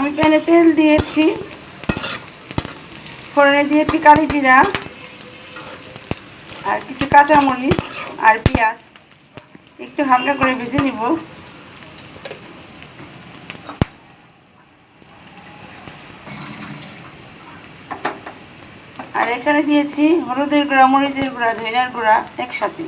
আমি প্যানে তেল দিয়েছি। ফোড়নে দিয়েছি কালি জিরা আর কিছু কাঁচামরিচ আর পেঁয়াজ। একটু হালকা করে ভেজে নিব। আর এখানে দিয়েছি হলুদের গুঁড়া, মরিচের গুঁড়া, ধনিয়ার গুঁড়া একসাথে।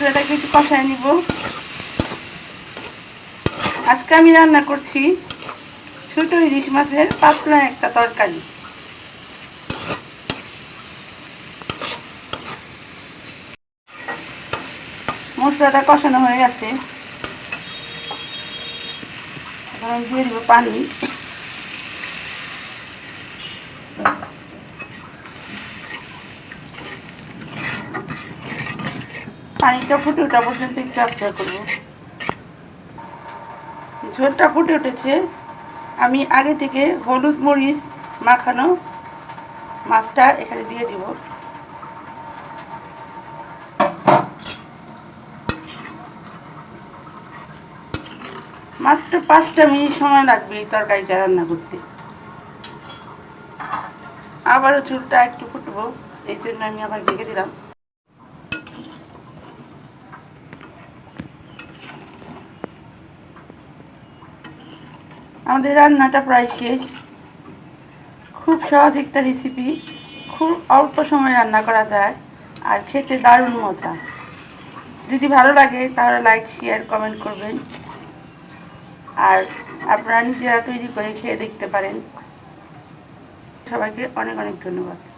মশলাটাকে একটু কষায় নিব। আজকে আমি রান্না করছি ছোট ইলিশ মাছের পাতলা একটা তরকারি। মশলাটা কষানো হয়ে গেছে। দিয়ে দিব পানি। পানিটা ফুটে ওঠা পর্যন্ত একটু অপেক্ষা করব। ঝোলটা ফুটে উঠেছে। আমি আগে থেকে হলুদ মরিচ মাখানো মাছটা এখানে দিয়ে দিব। মাত্র পাঁচটা মিনিট সময় লাগবে এই তরকারিটা রান্না করতে। আবারও চুলটা একটু ফুটবো, এই জন্য আমি আবার ঢেকে দিলাম। আমাদের রান্নাটা প্রায় শেষ। খুব সহজ একটা রেসিপি খুব অল্প সময় রান্না করা যায় আর খেতে দারুণ মজা। যদি ভালো লাগে তাহলে লাইক শেয়ার কমেন্ট করবেন। আর আপনারা নিজেরা তৈরি করে খেয়ে দেখতে পারেন। সবাইকে অনেক অনেক ধন্যবাদ।